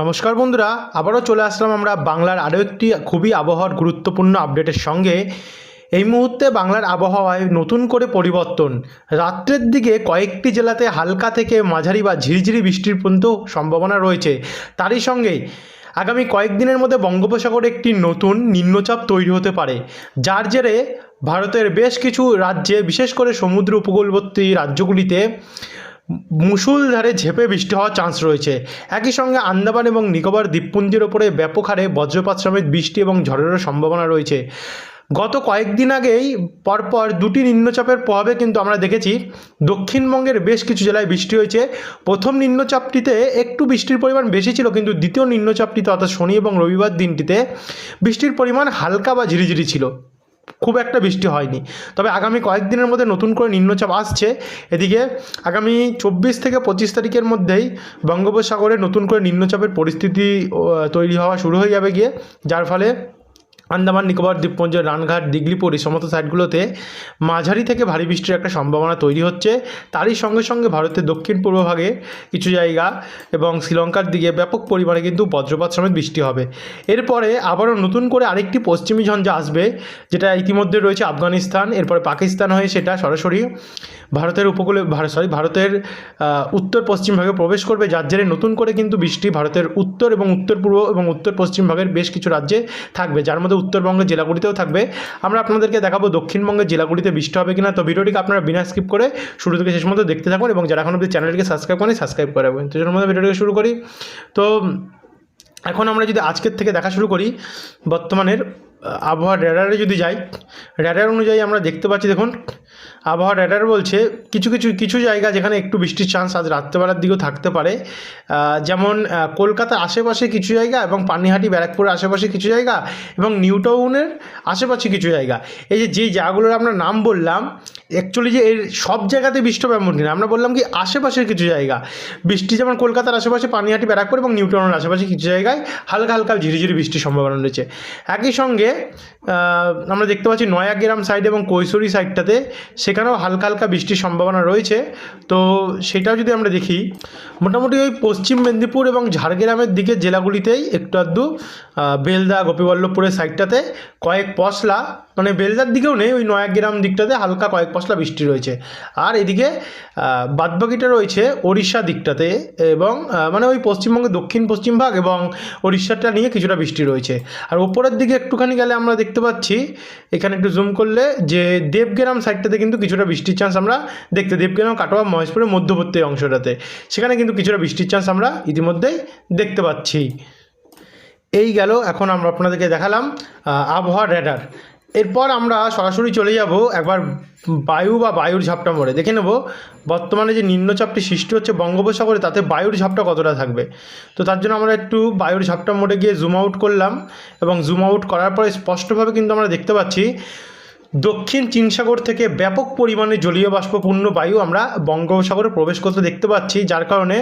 নমস্কার বন্ধুরা, আবারও চলে আসলাম আমরা বাংলার আরও একটি খুবই আবহাওয়ার গুরুত্বপূর্ণ আপডেটের সঙ্গে। এই মুহূর্তে বাংলার আবহাওয়ায় নতুন করে পরিবর্তন। রাত্রের দিকে কয়েকটি জেলাতে হালকা থেকে মাঝারি বা ঝিরিঝিরি বৃষ্টির পর্যন্ত সম্ভাবনা রয়েছে। তারই সঙ্গে আগামী কয়েকদিনের মধ্যে বঙ্গোপসাগরে একটি নতুন নিম্নচাপ তৈরি হতে পারে। যার জেরে ভারতের বেশ কিছু রাজ্যে, বিশেষ করে সমুদ্র উপকূলবর্তী রাজ্যগুলিতে মুষলধারে ঝেপে বৃষ্টি হওয়ার চান্স রয়েছে। একই সঙ্গে আন্দামান এবং নিকোবর দ্বীপপুঞ্জের ওপরে ব্যাপক হারে বজ্রপাত সমেত বৃষ্টি এবং ঝড়েরও সম্ভাবনা রয়েছে। গত কয়েকদিন আগেই পরপর দুটি নিম্নচাপের প্রভাবে কিন্তু আমরা দেখেছি, দক্ষিণবঙ্গের বেশ কিছু জেলায় বৃষ্টি হয়েছে। প্রথম নিম্নচাপটিতে একটু বৃষ্টির পরিমাণ বেশি ছিল, কিন্তু দ্বিতীয় নিম্নচাপটিতে অর্থাৎ শনি এবং রবিবার দিনটিতে বৃষ্টির পরিমাণ হালকা বা ঝিরিঝিরি ছিল। খুব একটা বৃষ্টি হয়নি। তবে আগামী কয়েকদিনের মধ্যে নতুন করে নিম্নচাপ আসছে। এদিকে আগামী চব্বিশ থেকে পঁচিশ তারিখের মধ্যেই বঙ্গোপসাগরে নতুন করে নিম্নচাপের পরিস্থিতি তৈরি হওয়া শুরু হয়ে যাবে গিয়ে, যার ফলে আন্দামান, নিকোবর, দ্বীপপুঞ্জ, রানঘাট, দিগলিপুর এই সমস্ত সাইডগুলোতে মাঝারি থেকে ভারী বৃষ্টির একটা সম্ভাবনা তৈরি হচ্ছে। তারই সঙ্গে সঙ্গে ভারতের দক্ষিণ পূর্ব ভাগে কিছু জায়গা এবং শ্রীলঙ্কার দিকে ব্যাপক পরিমাণে কিন্তু বজ্রপাত সমেত বৃষ্টি হবে। এরপরে আবারও নতুন করে আরেকটি পশ্চিমী ঝঞ্ঝা আসবে, যেটা ইতিমধ্যে রয়েছে আফগানিস্তান, এরপরে পাকিস্তান হয়ে সেটা সরাসরি ভারতের উপকূলে সরি ভারতের উত্তর পশ্চিম ভাগে প্রবেশ করবে, যার জেরে নতুন করে কিন্তু বৃষ্টি ভারতের উত্তর এবং উত্তর পূর্ব এবং উত্তর পশ্চিম ভাগের বেশ কিছু রাজ্যে থাকবে, যার মধ্যে উত্তরবঙ্গের জেলাগুলিতেও থাকবে। আমরা আপনাদেরকে দেখাবো দক্ষিণবঙ্গের জেলাগুলিতে বৃষ্টি হবে কিনা। তো ভিডিওটিকে আপনারা বিনা স্কিপ করে শুরু থেকে শেষ মধ্যে দেখতে থাকুন এবং যারা এখন অব্দি চ্যানেলটিকে সাবস্ক্রাইব করেন সাবস্ক্রাইব করে রাখবেন। তো জন্য ভিডিওটিকে শুরু করি। তো এখন আমরা যদি আজকের থেকে দেখা শুরু করি, বর্তমানের আবহাওয়া রেডারে যদি যাই রেডার অনুযায়ী আমরা দেখতে পাচ্ছি, দেখুন আবহাওয়ার র্যাডার বলছে, কিছু কিছু কিছু জায়গা যেখানে একটু বৃষ্টির চান্স আজ রাত্রেবেলার দিকেও থাকতে পারে। যেমন কলকাতার আশেপাশে কিছু জায়গা এবং পানিহাটি, ব্যারাকপুরের আশেপাশে কিছু জায়গা এবং নিউ টাউনের আশেপাশে কিছু জায়গা। এই যে, যেই জায়গাগুলোর আমরা নাম বললাম অ্যাকচুয়ালি যে এর সব জায়গাতে বৃষ্টি হবে এমন কিনা। আমরা বললাম কি, আশেপাশের কিছু জায়গা। বৃষ্টি যেমন কলকাতার আশেপাশে, পানিহাটি, ব্যারাকপুর এবং নিউ টাউনের আশেপাশে কিছু জায়গায় হালকা হালকা ঝিরিঝিরি বৃষ্টির সম্ভাবনা রয়েছে। একই সঙ্গে আমরা দেখতে পাচ্ছি নয়াগ্রাম সাইড এবং কৈশোরী সাইডটাতে সেখানেও হালকা হালকা বৃষ্টির সম্ভাবনা রয়েছে। তো সেটাও যদি আমরা দেখি, মোটামুটি ওই পশ্চিম মেদিনীপুর এবং ঝাড়গ্রামের দিকের জেলাগুলিতেই একটু আধটু বেলদা, গোপীবল্লভপুরের সাইডটাতে কয়েক পশলা মানে বেলদার দিকেও নেই, ওই নয়াগ্রাম দিকটাতে হালকা কয়েক পশলা বৃষ্টি রয়েছে। আর এদিকে বাদবাকিটা রয়েছে ওড়িশা দিকটাতে এবং মানে ওই পশ্চিমবঙ্গের দক্ষিণ পশ্চিম ভাগ এবং ওড়িশাটা নিয়ে কিছুটা বৃষ্টি রয়েছে। আর ওপরের দিকে একটুখানি গেলে আমরা দেখতে পাচ্ছি, এখানে একটু জুম করলে, যে দেবগ্রাম সাইডটাতে কিন্তু কিছুটা বৃষ্টির চান্স আমরা দেখতে দেবগ্রাম কাটোয়া মহেশপুরের মধ্যবর্তী অংশটাতে। সেখানে কিন্তু কিছুটা বৃষ্টির চান্স আমরা ইতিমধ্যেই দেখতে পাচ্ছি। এই গেল এখন আমরা আপনাদেরকে দেখালাম আহ, আবহাওয়ার র্যাডার এরপর আমরা সরাসরি চলে যাব একবার বায়ু বা বায়ুর ঝাপটা মোড়ে। দেখে নেব বর্তমানে যে নিম্নচাপটি সৃষ্টি হচ্ছে বঙ্গোপসাগরে তাতে বায়ুর ঝাপটা কতটা থাকবে? তো তার জন্য আমরা একটু বায়ুর ঝাপটা মোড়ে গিয়ে জুম আউট করলাম এবং জুম আউট করার পরে স্পষ্টভাবে কিন্তু আমরা দেখতে পাচ্ছি দক্ষিণ চীন সাগর থেকে ব্যাপক পরিমাণে জলীয় বাষ্পপূর্ণ বায়ু আমরা বঙ্গোপসাগরে প্রবেশ করতে দেখতে পাচ্ছি, যার কারণে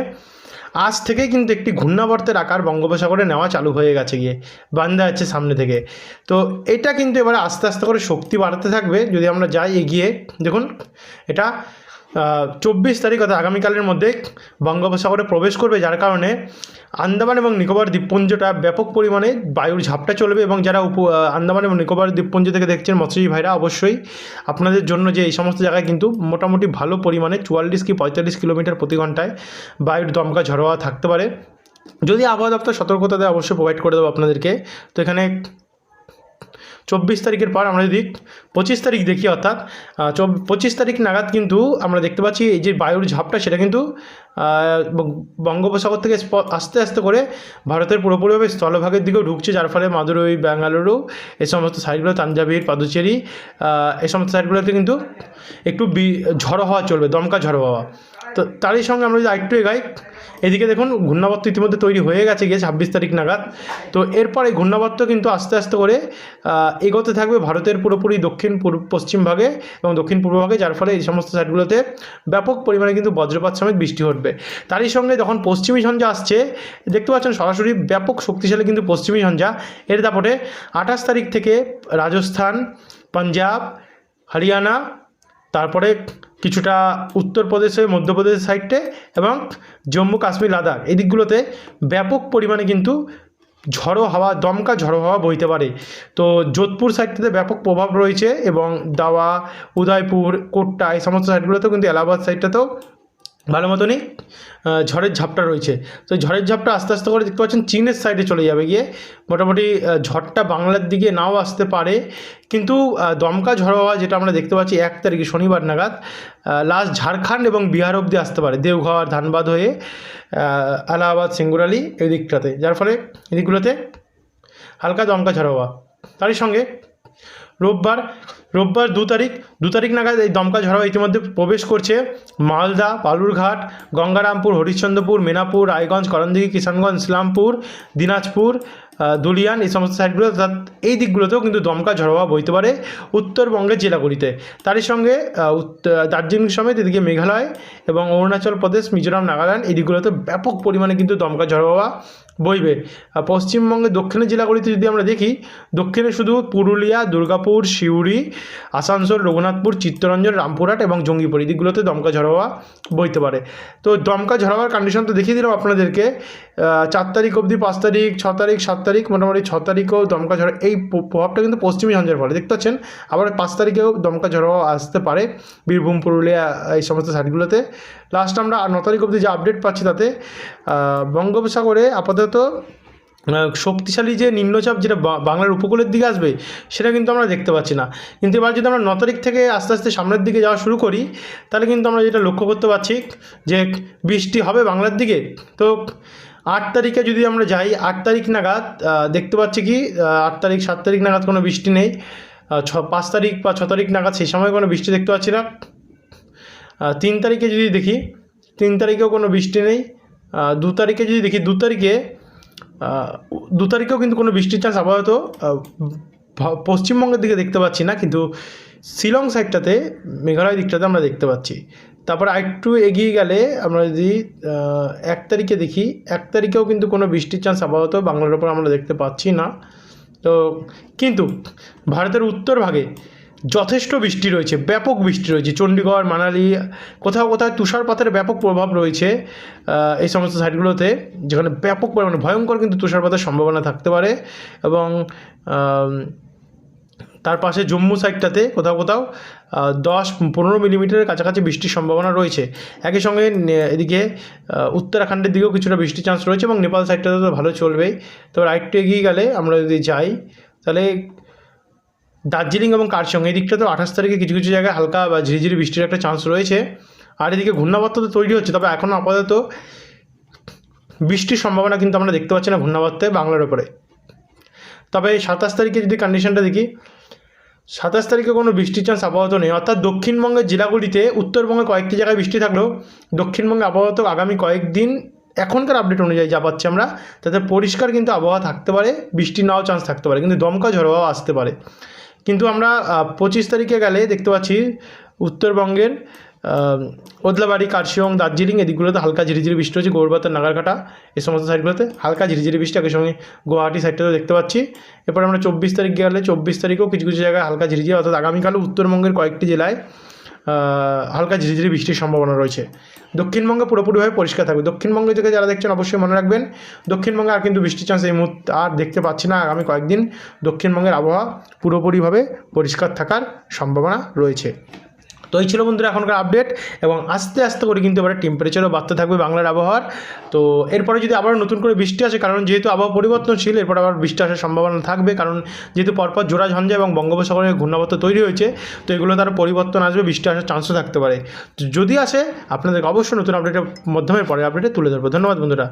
আজ থেকেই কিন্তু একটি ঘূর্ণাবর্তের আকার বঙ্গোপসাগরে নেওয়া চালু হয়ে গেছে গিয়ে বান্ধা যাচ্ছে সামনে থেকে। তো এটা কিন্তু এবারে আস্তে আস্তে করে শক্তি বাড়াতে থাকবে। যদি আমরা যাই এগিয়ে, দেখুন, এটা চব্বিশ তারিখ অর্থাৎ আগামীকালের মধ্যে বঙ্গোপসাগরে প্রবেশ করবে, যার কারণে আন্দামান এবং নিকোবর দ্বীপপুঞ্জটা ব্যাপক পরিমাণে বায়ুর ঝাপটা চলবে এবং যারা উপ আন্দামান এবং নিকোবর দ্বীপপুঞ্জ থেকে দেখছেন, মৎস্যজীবী ভাইরা অবশ্যই আপনাদের জন্য যে এই সমস্ত জায়গায় কিন্তু মোটামুটি ভালো পরিমাণে চুয়াল্লিশ কি পঁয়তাল্লিশ কিলোমিটার প্রতি ঘন্টায় বায়ুর দমকা ঝড় হওয়া থাকতে পারে। যদি আবহাওয়া দপ্তর সতর্কতা দেয়, অবশ্যই প্রোভাইড করে দেবো আপনাদেরকে। তো এখানে চব্বিশ তারিখের পর আমরা যদি পঁচিশ তারিখ দেখি অর্থাৎ পঁচিশ তারিখ নাগাদ কিন্তু আমরা দেখতে পাচ্ছি এই যে বায়ুর ঝাপটা সেটা কিন্তু বঙ্গোপসাগর থেকে আস্তে আস্তে করে ভারতের পুরোপুরিভাবে স্থলভাগের দিকেও ঢুকছে, যার ফলে মাদুরই বেঙ্গালুরু এই সমস্ত সাইডগুলো তাঞ্জাবির পাদুচেরি এই সমস্ত সাইডগুলোতে কিন্তু একটু বি- ঝড়ো হওয়া চলবে, দমকা ঝড়ো হওয়া। তো তারই সঙ্গে আমরা যদি আরেকটু এগাই, এদিকে দেখুন ঘূর্ণাবর্ত ইতিমধ্যে তৈরি হয়ে গেছে গিয়ে ছাব্বিশ তারিখ নাগাদ। তো এরপর এই ঘূর্ণাবর্ত কিন্তু আস্তে আস্তে করে এগোতে থাকবে ভারতের পুরোপুরি দক্ষিণ পূর্ব, পশ্চিম ভাগে এবং দক্ষিণ পূর্ব ভাগে, যার ফলে এই সমস্ত সাইডগুলোতে ব্যাপক পরিমাণে কিন্তু বজ্রপাত সমেত বৃষ্টি ঘটবে। তারই সঙ্গে যখন পশ্চিমী ঝঞ্ঝা আসছে, দেখতে পাচ্ছেন সরাসরি ব্যাপক শক্তিশালী কিন্তু পশ্চিমী ঝঞ্ঝা। এর দাপটে আঠাশ তারিখ থেকে রাজস্থান, পাঞ্জাব, হরিয়ানা, তারপরে কিছুটা উত্তরপ্রদেশে মধ্যপ্রদেশের সাইডে এবং জম্মু কাশ্মীর, লাদাখ, এই দিকগুলোতে ব্যাপক পরিমাণে কিন্তু ঝড়ো হাওয়া, দমকা ঝড়ো হাওয়া বইতে পারে। তো যোধপুর সাইডটাতে ব্যাপক প্রভাব রয়েছে এবং দাওয়া, উদয়পুর, কোট্টা এই সমস্ত সাইডগুলোতেও কিন্তু এলাহাবাদ সাইডটাতেও ভালো মতনই ঝড়ের ঝাপটা রয়েছে। তো ঝড়ের ঝাপটা আস্তে আস্তে করে দেখতে পাচ্ছেন চীনের সাইডে চলে যাবে গিয়ে। মোটামুটি ঝড়টা বাংলার দিকে নাও আসতে পারে। কিন্তু দমকা ঝড় হওয়া যেটা আমরা দেখতে পাচ্ছি এক তারিখে শনিবার নাগাদ লাস্ট ঝাড়খণ্ড এবং বিহার অবধি আসতে পারে। দেওঘর ধানবাদ হয়ে আহ, এলাহাবাদ সিঙ্গুরালি এই দিকটাতে যার ফলে এদিকগুলোতে হালকা দমকা ঝড় হওয়া। তারই সঙ্গে রোববার রোববার দু তারিখ দু তারিখ নাগাদ এই দমকা ঝড় ইতিমধ্যে প্রবেশ করছে মালদা, বালুরঘাট, গঙ্গারামপুর, হরিশ্চন্দ্রপুর, মেনাপুর, রায়গঞ্জ, করণদিঘি, কিষানগঞ্জ, ইসলামপুর, দিনাজপুর দুলিয়ান, এই সমস্ত সাইডগুলো এই দিকগুলোতেও কিন্তু দমকা ঝড় হওয়া বইতে পারে উত্তরবঙ্গের জেলাগুলিতে। তারই সঙ্গে দার্জিলিং সমেত এদিকে মেঘালয় এবং অরুণাচল প্রদেশ, মিজোরাম, নাগাল্যান্ড এই দিকগুলোতে ব্যাপক পরিমাণে কিন্তু দমকা ঝড় হওয়া বইবে পশ্চিমবঙ্গের দক্ষিণের জেলাগুলিতে যদি আমরা দেখি, দক্ষিণে শুধু পুরুলিয়া, দুর্গাপুর, সিউড়ি আসানসোল, রঘুনাথপুর, চিত্তরঞ্জন, রামপুরহাট এবং জঙ্গিপুর। এই দিকগুলোতে দমকা ঝড় বইতে পারে। তো দমকা ঝড় কন্ডিশন তো দেখিয়ে দিলাম আপনাদেরকে। চার তারিখ অবধি, পাঁচ তারিখ, ছ তারিখ, সাত তারিখ, মোটামুটি ছ তারিখেও দমকা ঝড় এই প্রভাবটা কিন্তু পশ্চিমী ঝঞ্ঝার ফলে। দেখতে পাচ্ছেন, আবার পাঁচ তারিখেও দমকা ঝড় আসতে পারে বীরভূম, পুরুলিয়া, এই সমস্ত সাইডগুলোতে। লাস্ট আমরা ন তারিখ অবধি যে আপডেট পাচ্ছি তাতে বঙ্গোপসাগরে আপাতত শক্তিশালী যে নিম্নচাপ যেটা বাংলার উপকূলের দিকে আসবে, সেটা কিন্তু আমরা দেখতে পাচ্ছি না। কিন্তু এবার যদি আমরা ন তারিখ থেকে আস্তে আস্তে সামনের দিকে যাওয়া শুরু করি, তাহলে কিন্তু আমরা যেটা লক্ষ্য করতে পারছি যে বৃষ্টি হবে বাংলার দিকে। তো আট তারিখে যদি আমরা যাই, আট তারিখ নাগাদ দেখতে পাচ্ছি কি আট তারিখ, সাত তারিখ নাগাদ কোনো বৃষ্টি নেই। ছ, পাঁচ তারিখ বা ছ তারিখ নাগাদ সেই সময় কোনো বৃষ্টি দেখতে পাচ্ছি না। তিন তারিখে যদি দেখি, তিন তারিখেও কোনো বৃষ্টি নেই। দু তারিখে যদি দেখি, দু তারিখে দু তারিখেও কিন্তু কোনো বৃষ্টির চান্স আপাতত পশ্চিমবঙ্গের দিকে দেখতে পাচ্ছি না, কিন্তু শিলং সাইডটাতে মেঘালয় দিকটাতে আমরা দেখতে পাচ্ছি। তারপর আরেকটু এগিয়ে গেলে আমরা যদি এক তারিখে দেখি, এক তারিখেও কিন্তু কোনো বৃষ্টির চান্স আপাতত বাংলার ওপর আমরা দেখতে পাচ্ছি না। তো, কিন্তু ভারতের উত্তর ভাগে যথেষ্ট বৃষ্টি রয়েছে, ব্যাপক বৃষ্টি রয়েছে। চণ্ডীগড়, মানালি, কোথাও কোথাও তুষারপাতের ব্যাপক প্রভাব রয়েছে এই সমস্ত সাইডগুলোতে, যেখানে ব্যাপক পরিমাণে, ভয়ঙ্কর কিন্তু তুষারপাতের সম্ভাবনা থাকতে পারে এবং তার পাশে জম্মু সাইডটাতে কোথাও কোথাও দশ পনেরো মিলিমিটারের কাছাকাছি বৃষ্টির সম্ভাবনা রয়েছে। একই সঙ্গে এদিকে উত্তরাখণ্ডের দিকেও কিছুটা বৃষ্টির চান্স রয়েছে এবং নেপাল সাইডটাতে তো ভালো চলবেই। তো রাইটটু এগিয়ে গেলে আমরা যদি যাই, তাহলে দার্জিলিং এবং কার্শং এই দিকটাতেও আঠাশ তারিখে কিছু কিছু জায়গায় হালকা বা ঝিরিঝিরি বৃষ্টির একটা চান্স রয়েছে। আর এদিকে ঘূর্ণাবর্ত তো তৈরি হচ্ছে, তবে এখনও আপাতত বৃষ্টির সম্ভাবনা কিন্তু আমরা দেখতে পাচ্ছি না ঘূর্ণাবর্তে বাংলার ওপরে। তবে সাতাশ তারিখে যদি কন্ডিশনটা দেখি, সাতাশ তারিখে কোনো বৃষ্টির চান্স আপাতত নেই। অর্থাৎ দক্ষিণবঙ্গের জেলাগুলিতে উত্তরবঙ্গে কয়েকটি জায়গায় বৃষ্টি থাকলেও দক্ষিণবঙ্গে আপাতত আগামী কয়েকদিন এখনকার আপডেট অনুযায়ী যা পাচ্ছি আমরা, তাতে পরিষ্কার কিন্তু আবহাওয়া থাকতে পারে, বৃষ্টি নাও চান্স থাকতে পারে, কিন্তু দমকা ঝড় আসতে পারে। কিন্তু আমরা পঁচিশ তারিখে গেলে দেখতে পাচ্ছি উত্তরবঙ্গের ওদলাবাড়ি, কার্শিয়ং, দার্জিলিং এদিকগুলোতে হালকা ঝিরিঝিরি বৃষ্টি হচ্ছে গৌরবাতা নাগারকাটা এই সমস্ত সাইডগুলোতে হালকা ঝিরিঝিরি বৃষ্টি একই সঙ্গে গুয়াহাটি সাইডটাতে দেখতে পাচ্ছি। এরপর আমরা চব্বিশ তারিখ গেলে চব্বিশ তারিখেও কিছু কিছু জায়গায় হালকা ঝিরিঝিরি, অর্থাৎ আগামীকালও উত্তরবঙ্গের কয়েকটি জেলায় হালকা ঝিরিঝিরি বৃষ্টির সম্ভাবনা রয়েছে। দক্ষিণবঙ্গে পুরোপুরিভাবে পরিষ্কার থাকবে। দক্ষিণবঙ্গে থেকে যারা দেখছেন অবশ্যই মনে রাখবেন, দক্ষিণবঙ্গে আর কিন্তু বৃষ্টির চান্স এই মুহূর্তে আর দেখতে পাচ্ছি না আগামী কয়েকদিন। দক্ষিণবঙ্গের আবহাওয়া পুরোপুরিভাবে পরিষ্কার থাকার সম্ভাবনা রয়েছে। তো এই ছিল বন্ধুরা এখনকার আপডেট এবং আস্তে আস্তে করে কিন্তু এবারে টেম্পারেচারও বাড়তে থাকবে বাংলার আবহাওয়ার। তো এরপরে যদি আবার নতুন করে বৃষ্টি আসে, কারণ যেহেতু আবহাওয়া পরিবর্তনশীল, এরপর আবার বৃষ্টি আসার সম্ভাবনা থাকবে, কারণ যেহেতু পরপর জোড়া ঝঞ্ঝা এবং বঙ্গোপসাগরে ঘূর্ণাবর্ত তৈরি হয়েছে, তো এগুলো তার পরিবর্তন আসবে, বৃষ্টি আসার চান্সও থাকতে পারে। যদি আসে, আপনাদেরকে অবশ্যই নতুন আপডেটের মাধ্যমে পরের আপডেটে তুলে ধরবো। ধন্যবাদ বন্ধুরা।